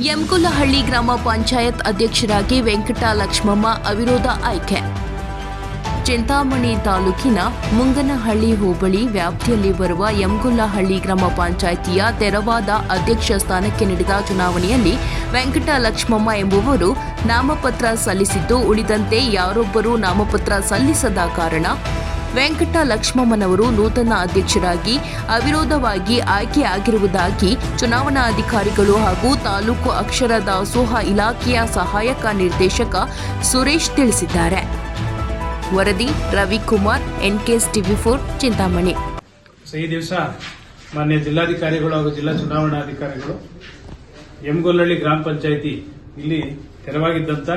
ಯಮಗುಲಹಳ್ಳಿ ಗ್ರಾಮ ಪಂಚಾಯತ್ ಅಧ್ಯಕ್ಷರಾಗಿ ವೆಂಕಟ ಲಕ್ಷ್ಮಮ್ಮ ಅವಿರೋಧ ಆಯ್ಕೆ. ಚಿಂತಾಮಣಿ ತಾಲೂಕಿನ ಮುಂಗನಹಳ್ಳಿ ಹೋಬಳಿ ವ್ಯಾಪ್ತಿಯಲ್ಲಿ ಬರುವ ಯಮಗುಲ್ಲಹಳ್ಳಿ ಗ್ರಾಮ ಪಂಚಾಯಿತಿಯ ತೆರವಾದ ಅಧ್ಯಕ್ಷ ಸ್ಥಾನಕ್ಕೆ ನಡೆದ ಚುನಾವಣೆಯಲ್ಲಿ ವೆಂಕಟ ಲಕ್ಷ್ಮಮ್ಮ ಎಂಬುವರು ನಾಮಪತ್ರ ಸಲ್ಲಿಸಿದ್ದು ಉಳಿದಂತೆ ಯಾರೊಬ್ಬರೂ ನಾಮಪತ್ರ ಸಲ್ಲಿಸದ ಕಾರಣ ವೆಂಕಟ ಲಕ್ಷ್ಮಮ್ಮನವರು ನೂತನ ಅಧ್ಯಕ್ಷರಾಗಿ ಅವಿರೋಧವಾಗಿ ಆಯ್ಕೆಯಾಗಿರುವುದಾಗಿ ಚುನಾವಣಾ ಅಧಿಕಾರಿಗಳು ಹಾಗೂ ತಾಲೂಕು ಅಕ್ಷರ ದಾಸೋಹ ಇಲಾಖೆಯ ಸಹಾಯಕ ನಿರ್ದೇಶಕ ಸುರೇಶ್ ತಿಳಿಸಿದ್ದಾರೆ. ವರದಿ Ravikumar, NKS TV four, Chintamani. ಈ ದಿವಸ ಮಾನ್ಯ ಜಿಲ್ಲಾಧಿಕಾರಿಗಳು ಹಾಗೂ ಜಿಲ್ಲಾ ಚುನಾವಣಾಧಿಕಾರಿಗಳು ಎಮ್ಗೊಲ್ಲಹಳ್ಳಿ ಗ್ರಾಮ ಪಂಚಾಯಿತಿ ಇಲ್ಲಿ ತೆರವಾಗಿದ್ದಂತ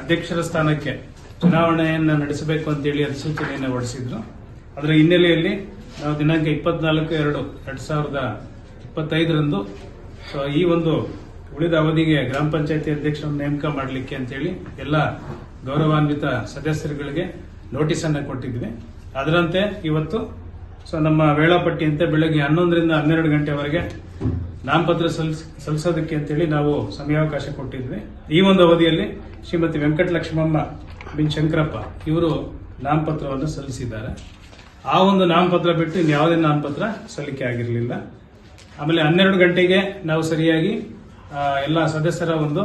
ಅಧ್ಯಕ್ಷರ ಸ್ಥಾನಕ್ಕೆ ಚುನಾವಣೆಯನ್ನ ನಡೆಸಬೇಕು ಅಂತೇಳಿ ಅಧಿಸೂಚನೆಯನ್ನು ಹೊರಡಿಸಿದ್ರು. ಅದರ ಹಿನ್ನೆಲೆಯಲ್ಲಿ ನಾವು ದಿನಾಂಕ ಇಪ್ಪತ್ನಾಲ್ಕು, ಎರಡು ಎರಡು ಸಾವಿರದ ಇಪ್ಪತ್ತೈದರಂದು ಸೊ ಈ ಒಂದು ಉಳಿದ ಅವಧಿಗೆ ಗ್ರಾಮ ಪಂಚಾಯತಿ ಅಧ್ಯಕ್ಷರನ್ನು ನೇಮಕ ಮಾಡಲಿಕ್ಕೆ ಅಂತೇಳಿ ಎಲ್ಲ ಗೌರವಾನ್ವಿತ ಸದಸ್ಯರುಗಳಿಗೆ ನೋಟಿಸ್ ಅನ್ನು ಕೊಟ್ಟಿದ್ವಿ. ಅದರಂತೆ ಇವತ್ತು, ಸೊ ನಮ್ಮ ವೇಳಾಪಟ್ಟಿಯಂತೆ ಬೆಳಗ್ಗೆ ಹನ್ನೊಂದರಿಂದ ಹನ್ನೆರಡು ಗಂಟೆವರೆಗೆ ನಾಮಪತ್ರ ಸಲ್ಲಿಸ್ ಸಲ್ಲಿಸೋದಕ್ಕೆ ಅಂತೇಳಿ ನಾವು ಸಮಯಾವಕಾಶ ಕೊಟ್ಟಿದ್ವಿ. ಈ ಒಂದು ಅವಧಿಯಲ್ಲಿ ಶ್ರೀಮತಿ ವೆಂಕಟಲಕ್ಷ್ಮಮ್ಮ ಬಿನ್ ಶಂಕರಪ್ಪ, ಇವರು ನಾಮಪತ್ರವನ್ನು ಸಲ್ಲಿಸಿದ್ದಾರೆ. ಆ ಒಂದು ನಾಮಪತ್ರ ಬಿಟ್ಟು ಇನ್ಯಾವುದೇ ನಾಮಪತ್ರ ಸಲ್ಲಿಕೆ ಆಗಿರಲಿಲ್ಲ. ಆಮೇಲೆ ಹನ್ನೆರಡು ಗಂಟೆಗೆ ನಾವು ಸರಿಯಾಗಿ ಎಲ್ಲ ಸದಸ್ಯರ ಒಂದು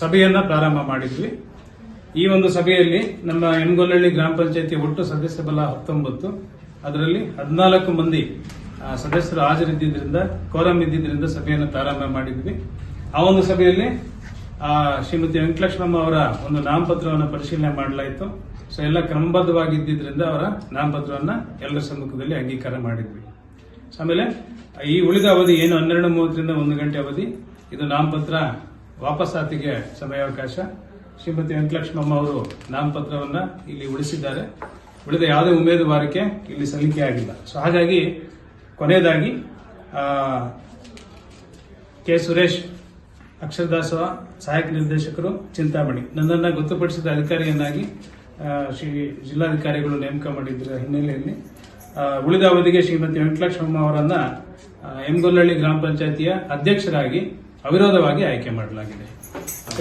ಸಭೆಯನ್ನು ಪ್ರಾರಂಭ ಮಾಡಿದ್ವಿ. ಈ ಒಂದು ಸಭೆಯಲ್ಲಿ ನಮ್ಮ ಎಂಗೊಲ್ಲಹಳ್ಳಿ ಗ್ರಾಮ ಪಂಚಾಯತಿ ಒಟ್ಟು ಸದಸ್ಯ ಬಲ ಹತ್ತೊಂಬತ್ತು. ಅದರಲ್ಲಿ ಹದಿನಾಲ್ಕು ಮಂದಿ ಸದಸ್ಯರು ಹಾಜರಿದ್ದರಿಂದ ಕೋರಂ ಇದ್ದಿದ್ದರಿಂದ ಸಭೆಯನ್ನು ಪ್ರಾರಂಭ ಮಾಡಿದ್ವಿ. ಆ ಒಂದು ಸಭೆಯಲ್ಲಿ ಶ್ರೀಮತಿ ವೆಂಕಟಲಕ್ಷ್ಮಮ್ಮ ಅವರ ಒಂದು ನಾಮಪತ್ರವನ್ನು ಪರಿಶೀಲನೆ ಮಾಡಲಾಯಿತು. ಸೊ ಎಲ್ಲ ಕ್ರಮಬದ್ಧವಾಗಿದ್ದರಿಂದ ಅವರ ನಾಮಪತ್ರವನ್ನ ಎಲ್ಲರ ಸಮ್ಮುಖದಲ್ಲಿ ಅಂಗೀಕಾರ ಮಾಡಿದ್ವಿ. ಆಮೇಲೆ ಈ ಉಳಿದ ಅವಧಿ ಏನು ಹನ್ನೆರಡು ಮೂವತ್ತರಿಂದ ಒಂದು ಗಂಟೆ ಅವಧಿ, ಇದು ನಾಮಪತ್ರ ವಾಪಸಾತಿಗೆ ಸಮಯಾವಕಾಶ. ಶ್ರೀಮತಿ ವೆಂಕಟಲಕ್ಷ್ಮಮ್ಮ ಅವರು ನಾಮಪತ್ರವನ್ನ ಇಲ್ಲಿ ಉಳಿಸಿದ್ದಾರೆ. ಉಳಿದ ಯಾವುದೇ ಉಮೇದುವಾರಿಕೆ ಇಲ್ಲಿ ಸಲ್ಲಿಕೆ ಆಗಿಲ್ಲ. ಸೊ ಹಾಗಾಗಿ ಕೊನೆಯದಾಗಿ ಕೆ ಸುರೇಶ್ ಅಕ್ಷರದಾಸೋಹ ಸಹಾಯಕ ನಿರ್ದೇಶಕರು ಚಿಂತಾಮಣಿ. ನನ್ನನ್ನು ಗೊತ್ತುಪಡಿಸಿದ ಅಧಿಕಾರಿಯನ್ನಾಗಿ ಶ್ರೀ ಜಿಲ್ಲಾಧಿಕಾರಿಗಳು ನೇಮಕ ಮಾಡಿದ್ದರ ಹಿನ್ನೆಲೆಯಲ್ಲಿ ಉಳಿದ ಅವಧಿಗೆ ಶ್ರೀಮತಿ ವೆಂಕಟಲಕ್ಷ್ಮಮ್ಮ ಅವರನ್ನು ಎಮ್ಗೊಲ್ಲಹಳ್ಳಿ ಗ್ರಾಮ ಪಂಚಾಯತಿಯ ಅಧ್ಯಕ್ಷರಾಗಿ ಅವಿರೋಧವಾಗಿ ಆಯ್ಕೆ ಮಾಡಲಾಗಿದೆ.